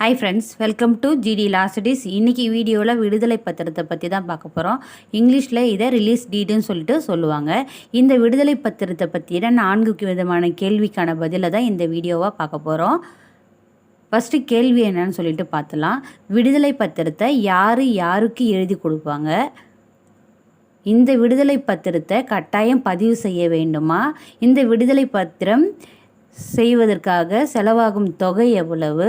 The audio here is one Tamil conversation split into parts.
Hi friends welcome to GD லாஸ்டிஸ் இன்றைக்கி வீடியோவில் விடுதலை பத்திரத்தை பற்றி தான் பார்க்க போகிறோம் இங்கிலீஷில் இதை ரிலீஸ் டீட்டுன்னு சொல்லிட்டு சொல்லுவாங்க. இந்த விடுதலை பத்திரத்தை பற்றின நான்கு விதமான கேள்விக்கான பதிலை தான் இந்த வீடியோவாக பார்க்க போகிறோம் ஃபஸ்ட்டு கேள்வி என்னன்னு சொல்லிட்டு பார்த்தலாம். விடுதலை பத்திரத்தை யார் யாருக்கு எழுதி கொடுப்பாங்க? இந்த விடுதலை பத்திரத்தை கட்டாயம் பதிவு செய்ய வேண்டுமா? இந்த விடுதலை பத்திரம் செய்வதற்காக செலவாகும் தொகை எவ்வளவு?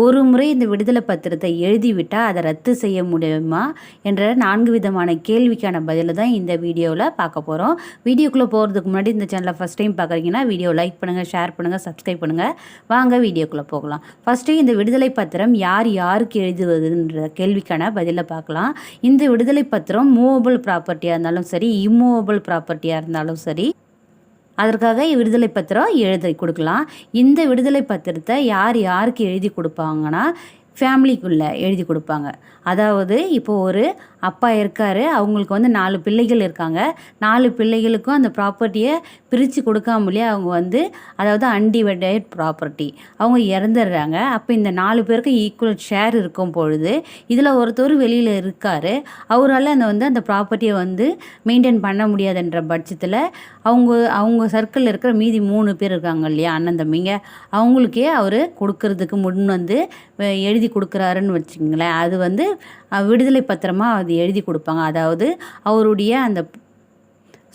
ஒரு முறை இந்த விடுதலை பத்திரத்தை எழுதிவிட்டால் அதை ரத்து செய்ய முடியுமா? என்ற நான்கு விதமான கேள்விக்கான பதிலை தான் இந்த வீடியோவில் பார்க்க போகிறோம் வீடியோக்குள்ளே போகிறதுக்கு முன்னாடி இந்த சேனலை ஃபஸ்ட் டைம் பார்க்குறீங்கன்னா வீடியோ லைக் பண்ணுங்கள் ஷேர் பண்ணுங்கள் சப்ஸ்கிரைப் பண்ணுங்கள் வாங்க வீடியோக்குள்ளே போகலாம். ஃபஸ்ட்டு இந்த விடுதலை பத்திரம் யார் யாருக்கு எழுதுவதுன்ற கேள்விக்கான பதிலை பார்க்கலாம். இந்த விடுதலை பத்திரம் மூவபிள் ப்ராப்பர்ட்டியாக இருந்தாலும் சரி இம்மூவபிள் ப்ராப்பர்ட்டியாக இருந்தாலும் சரி அதற்காக விடுதலை பத்திரம் எழுதி கொடுக்கலாம். இந்த விடுதலை பத்திரத்தை யார் யாருக்கு எழுதி கொடுப்பாங்கன்னா ஃபேமிலிக்குள்ளே எழுதி கொடுப்பாங்க. அதாவது இப்போ ஒரு அப்பா இருக்கார் அவங்களுக்கு வந்து நாலு பிள்ளைகள் இருக்காங்க. நாலு பிள்ளைகளுக்கும் அந்த ப்ராப்பர்ட்டியை பிரித்து கொடுக்காமலே அவங்க வந்து அதாவது அன்டிவைடட் ப்ராப்பர்ட்டி அவங்க இறந்துடுறாங்க. அப்போ இந்த நாலு பேருக்கு ஈக்குவல் ஷேர் இருக்கும் பொழுது இதில் ஒருத்தர் வெளியில் இருக்கார். அவரால் அந்த வந்து அந்த ப்ராப்பர்ட்டியை வந்து மெயின்டைன் பண்ண முடியாதுன்ற பட்சத்தில் அவங்க அவங்க சர்க்கிளில் இருக்கிற மீதி மூணு பேர் இருக்காங்க இல்லையா அண்ணன் தம்பிங்க அவங்களுக்கே அவர் கொடுக்கறதுக்கு முன் வந்து எழுதி எழுதி கொடுக்குறாருன்னு வச்சுங்களேன் அது வந்து விடுதலை பத்திரமாக அது எழுதி கொடுப்பாங்க. அதாவது அவருடைய அந்த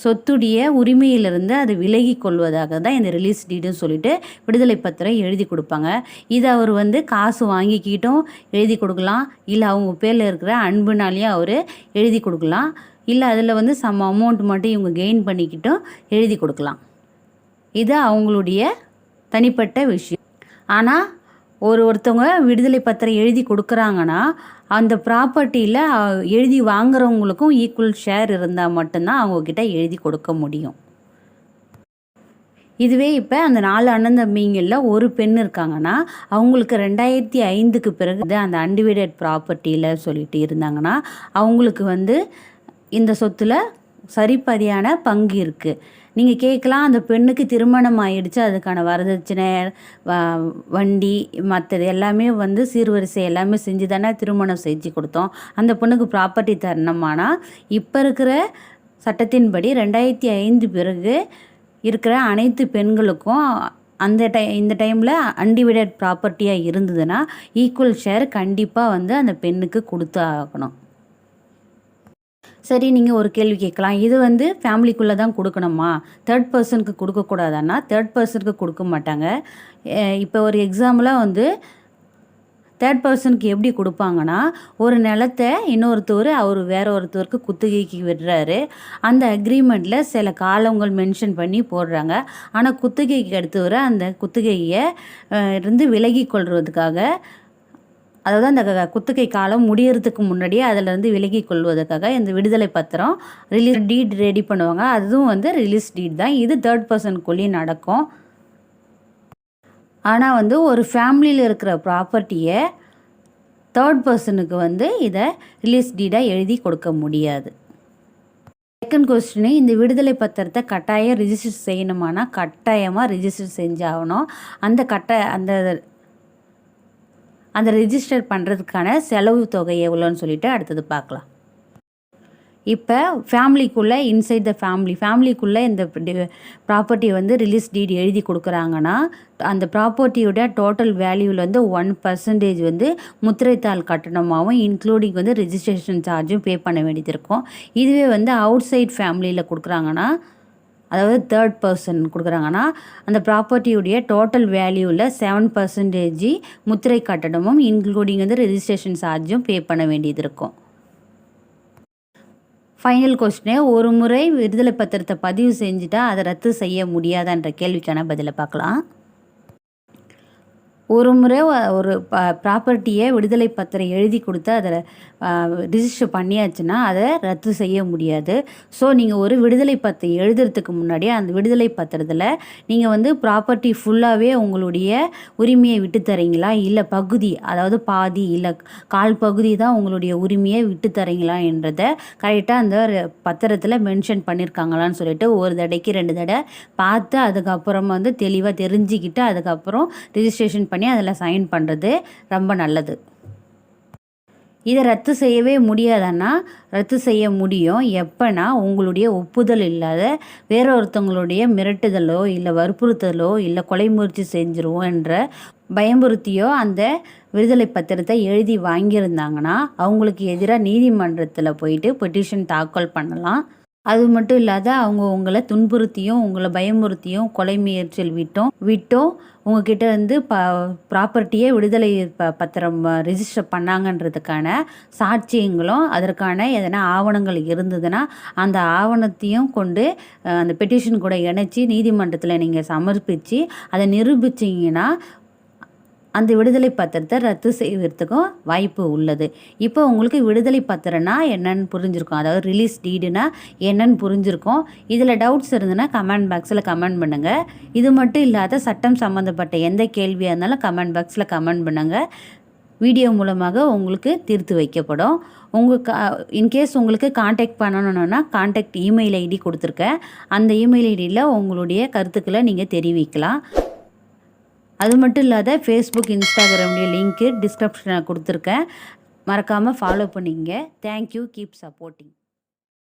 சொத்துடைய உரிமையிலிருந்து அது விலகி கொள்வதாக தான் இந்த ரிலீஸ் டீடுன்னு சொல்லிட்டு விடுதலை பத்திரம் எழுதி கொடுப்பாங்க. இதை அவர் வந்து காசு வாங்கிக்கிட்டும் எழுதி கொடுக்கலாம். இல்லை அவங்க பேரில் இருக்கிற அன்புனாலேயும் அவர் எழுதி கொடுக்கலாம். இல்லை அதில் வந்து சம் அமௌண்ட் மட்டும் இவங்க கெயின் பண்ணிக்கிட்டும் எழுதி கொடுக்கலாம். இது அவங்களுடைய தனிப்பட்ட விஷயம். ஆனால் ஒரு ஒருத்தவங்க விடுதலை பத்திரம் எழுதி கொடுக்குறாங்கன்னா அந்த ப்ராப்பர்ட்டியில் எழுதி வாங்குறவங்களுக்கும் ஈக்குவல் ஷேர் இருந்தால் மட்டும்தான் அவங்கக்கிட்ட எழுதி கொடுக்க முடியும். இதுவே இப்போ அந்த நாலு அண்ணன் தம்பிங்களில் ஒரு பெண் இருக்காங்கன்னா அவங்களுக்கு ரெண்டாயிரத்தி ஐந்துக்கு பிறகு அந்த அன்டிவைடட் ப்ராப்பர்ட்டியில் சொல்லிட்டு இருந்தாங்கன்னா அவங்களுக்கு வந்து இந்த சொத்தில் சரிப்பதியான பங்கு இருக்குது நீங்கள் கேட்கலாம் அந்த பெண்ணுக்கு திருமணம் ஆயிடுச்சு அதுக்கான வரதட்சணை வண்டி மற்றது எல்லாமே வந்து சீர்வரிசை எல்லாமே செஞ்சு தானே திருமணம் செஞ்சு கொடுத்தோம். அந்த பொண்ணுக்கு ப்ராப்பர்ட்டி தரணுமானா இப்போ இருக்கிற சட்டத்தின்படி ரெண்டாயிரத்தி ஐந்து பிறகு இருக்கிற அனைத்து பெண்களுக்கும் அந்த டை இந்த டைமில் அன்டிவைடட் ப்ராப்பர்ட்டியாக இருந்ததுன்னா ஈக்குவல் ஷேர் கண்டிப்பாக வந்து அந்த பெண்ணுக்கு கொடுத்து ஆகணும். சரி நீங்கள் ஒரு கேள்வி கேட்கலாம். இது வந்து ஃபேமிலிக்குள்ளே தான் கொடுக்கணுமா? தேர்ட் பர்சனுக்கு கொடுக்கக்கூடாதான்னா தேர்ட் பர்சனுக்கு கொடுக்க மாட்டாங்க. இப்போ ஒரு எக்ஸாம்பிளாக வந்து தேர்ட் பர்சனுக்கு எப்படி கொடுப்பாங்கன்னா ஒரு நிலத்தை இன்னொருத்தவர் அவர் வேற ஒருத்தருக்கு குத்தகைக்கு விடுறாரு. அந்த அக்ரிமெண்ட்டில் சில காலங்கள் மென்ஷன் பண்ணி போடுறாங்க. ஆனால் குத்தகைக்கு எடுத்தவர் அந்த குத்தகையை இருந்து விலகி கொள்வதுக்காக அதாவது அந்த குத்துகை காலம் முடியறதுக்கு முன்னாடியே அதிலிருந்து விலகி கொள்வதற்காக இந்த விடுதலை பத்திரம் ரிலீஸ் டீட் ரெடி பண்ணுவாங்க. அதுவும் வந்து ரிலீஸ் டீட் தான். இது தேர்ட் பர்சனுக்குள்ளேயும் நடக்கும். ஆனால் வந்து ஒரு ஃபேமிலியில் இருக்கிற ப்ராப்பர்ட்டியை தேர்ட் பர்சனுக்கு வந்து இதை ரிலீஸ் டீடாக எழுதி கொடுக்க முடியாது. செகண்ட் கொஸ்டினு இந்த விடுதலை பத்திரத்தை கட்டாயம் ரிஜிஸ்டர் செய்யணுமானா கட்டாயமாக ரிஜிஸ்டர் செஞ்சாகணும். அந்த கட்ட அந்த அந்த ரிஜிஸ்டர் பண்ணுறதுக்கான செலவு தொகை எவ்வளோன்னு சொல்லிட்டு அடுத்தது பார்க்கலாம். இப்போ ஃபேமிலிக்குள்ளே இன்சைட் த ஃபேமிலி ஃபேமிலிக்குள்ளே இந்த ப்ராப்பர்ட்டி வந்து ரிலீஸ் டீட் எழுதி கொடுக்குறாங்கன்னா அந்த ப்ராப்பர்ட்டியோட டோட்டல் வேல்யூவில் வந்து ஒன் பர்சன்டேஜ் வந்து முத்திரைத்தாள் கட்டணமாகவும் இன்க்ளூடிங் வந்து ரிஜிஸ்ட்ரேஷன் சார்ஜும் பே பண்ண வேண்டியது இருக்கும். இதுவே வந்து அவுட் சைட் ஃபேமிலியில் கொடுக்குறாங்கன்னா அதாவது தேர்ட் பர்சன் கொடுக்குறாங்கன்னா அந்த ப்ராப்பர்ட்டியுடைய டோட்டல் வேல்யூவில் செவன் பர்சன்டேஜ் முத்திரை கட்டணமும் இன்க்ளூடிங் வந்து ரெஜிஸ்ட்ரேஷன் சார்ஜும் பே பண்ண வேண்டியது இருக்கும். ஃபைனல் கொஸ்டினே ஒரு முறை விடுதலை பத்திரத்தை பதிவு செஞ்சுட்டா அதை ரத்து செய்ய முடியாதான்ற கேள்விக்கான பதிலை பார்க்கலாம். ஒரு முறை ஒரு ப ப்ராப்பர்ட்டியை விடுதலை பத்திரம் எழுதி கொடுத்து அதில் ரிஜிஸ்டர் பண்ணியாச்சுன்னா அதை ரத்து செய்ய முடியாது. ஸோ நீங்கள் ஒரு விடுதலை பத்திரம் எழுதுறதுக்கு முன்னாடியே அந்த விடுதலை பத்திரத்தில் நீங்கள் வந்து ப்ராப்பர்ட்டி ஃபுல்லாகவே உங்களுடைய உரிமையை விட்டு தரீங்களா? இல்லை பகுதி அதாவது பாதி இல்லை கால் பகுதி தான் உங்களுடைய உரிமையை விட்டு தரீங்களா என்றதை கரெக்டாக அந்த பத்திரத்தில் மென்ஷன் பண்ணியிருக்காங்களான்னு சொல்லிட்டு ஒரு தடைக்கு ரெண்டு தடவை பார்த்து அதுக்கப்புறம் வந்து தெளிவாக தெரிஞ்சுக்கிட்டு அதுக்கப்புறம் ரிஜிஸ்ட்ரேஷன் பண்ணி அதில் சைன் பண்ணுறது ரொம்ப நல்லது. இதை ரத்து செய்யவே முடியாதன்னா ரத்து செய்ய முடியும். எப்போனா உங்களுடைய ஒப்புதல் இல்லாத வேற ஒருத்தவங்களுடைய மிரட்டுதலோ இல்லை வற்புறுத்தலோ இல்லை கொலை முயற்சி செஞ்சிருவோம் என்ற பயமுறுத்தியோ அந்த விடுதலை பத்திரத்தை எழுதி வாங்கியிருந்தாங்கன்னா அவங்களுக்கு எதிராக நீதிமன்றத்தில் போயிட்டு பெட்டிஷன் தாக்கல் பண்ணலாம். அது மட்டும் இல்லாத அவங்க உங்களை துன்புறுத்தியும் உங்களை பயமுறுத்தியும் கொலை முயற்சியில் விட்டோம். விட்டும். உங்ககிட்ட இருந்து ப ப்ராப்பர்ட்டியே விடுதலை ப பத்திரம் ரிஜிஸ்டர் பண்ணாங்கன்றதுக்கான சாட்சியங்களும் அதற்கான எதனா ஆவணங்கள் இருந்ததுன்னா அந்த ஆவணத்தையும் கொண்டு அந்த பெட்டிஷன் கூட இணைச்சி நீதிமன்றத்தில் நீங்கள் சமர்ப்பித்து அதை நிரூபிச்சிங்கன்னா அந்த விடுதலை பத்திரத்தை ரத்து செய்வதற்கும் வாய்ப்பு உள்ளது. இப்போ உங்களுக்கு விடுதலை பத்திரம்னா என்னன்னு புரிஞ்சிருக்கும். அதாவது ரிலீஸ் டீடுனா என்னன்னு புரிஞ்சிருக்கும். இதில் டவுட்ஸ் இருந்ததுன்னா கமெண்ட் பாக்ஸில் கமெண்ட் பண்ணுங்கள் இது மட்டும் இல்லாத சட்டம் சம்மந்தப்பட்ட எந்த கேள்வியாக இருந்தாலும் கமெண்ட் பாக்ஸில் கமெண்ட் பண்ணுங்கள் வீடியோ மூலமாக உங்களுக்கு தீர்த்து வைக்கப்படும். உங்களுக்கு இன்கேஸ் உங்களுக்கு காண்டாக்ட் பண்ணணுன்னா காண்டாக்ட் இமெயில் ஐடி கொடுத்துருக்கேன். அந்த இமெயில் ஐடியில் உங்களுடைய கருத்துக்களை நீங்கள் தெரிவிக்கலாம். அது மட்டும் இல்லாத ஃபேஸ்புக் இன்ஸ்டாகிராமுடைய லிங்க்கு டிஸ்கிரிப்ஷனில் கொடுத்துருக்கேன். மறக்காமல் ஃபாலோ பண்ணிங்க தேங்க்யூ கீப் சப்போர்ட்டிங்